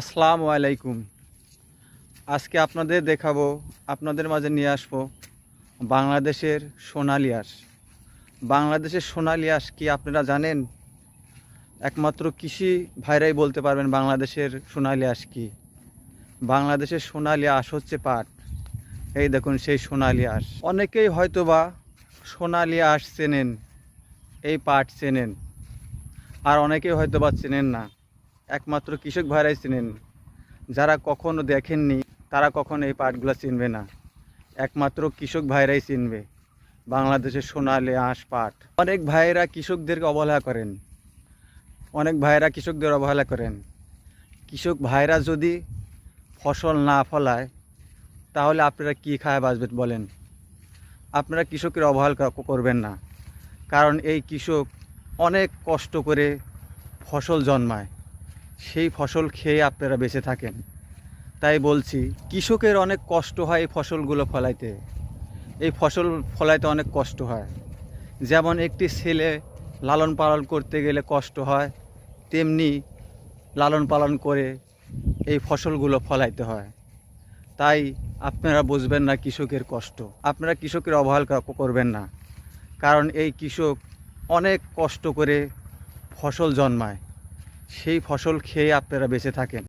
আসসালামু আলাইকুম। আজকে আপনাদের দেখাবো, আপনাদের মাঝে নিয়ে আসব বাংলাদেশের সোনালি আঁশ। বাংলাদেশের সোনালি আঁশ কি আপনারা জানেন? একমাত্র কৃষি ভাইরাই বলতে পারবেন বাংলাদেশের সোনালি আঁশ কি। বাংলাদেশের সোনালি আঁশ হচ্ছে পাট। এই দেখুন সেই সোনালি আঁশ। অনেকেই হয়তোবা সোনালি আঁশ চেনেন, এই পাট চেনেন, আর অনেকেই হয়তোবা চেনেন না। একমাত্র কৃষক ভাইরাই চিনেন। যারা কখনো দেখেননি, তারা কখনো এই পাটগুলো চিনবে না। একমাত্র কৃষক ভাইরাই চিনবে, বাংলাদেশের সোনালি আঁশ পাট। অনেক ভাইয়েরা কৃষকদেরকে অবহেলা করেন। অনেক ভাইয়েরা কৃষকদের অবহেলা করেন। কৃষক ভাইরা যদি ফসল না ফলায়, তাহলে আপনারা কী খায় বাঁচবেন বলেন? আপনারা কৃষকের অবহেলা করবেন না। কারণ এই কৃষক অনেক কষ্ট করে ফসল জন্মায়। সেই ফসল খেয়ে আপনারা বেঁচে থাকেন। তাই বলছি, কৃষকের অনেক কষ্ট হয় এই ফসলগুলো ফলাইতে। এই ফসল ফলাইতে অনেক কষ্ট হয়। যেমন একটি ছেলে লালন পালন করতে গেলে কষ্ট হয়, তেমনি লালন পালন করে এই ফসলগুলো ফলাইতে হয়। তাই আপনারা বুঝবেন না কৃষকের কষ্ট। আপনারা কৃষকের অবহেলা করবেন না। কারণ এই কৃষক অনেক কষ্ট করে ফসল জন্মায়। সেই ফসল খেয়ে আপনারা বেঁচে থাকেন।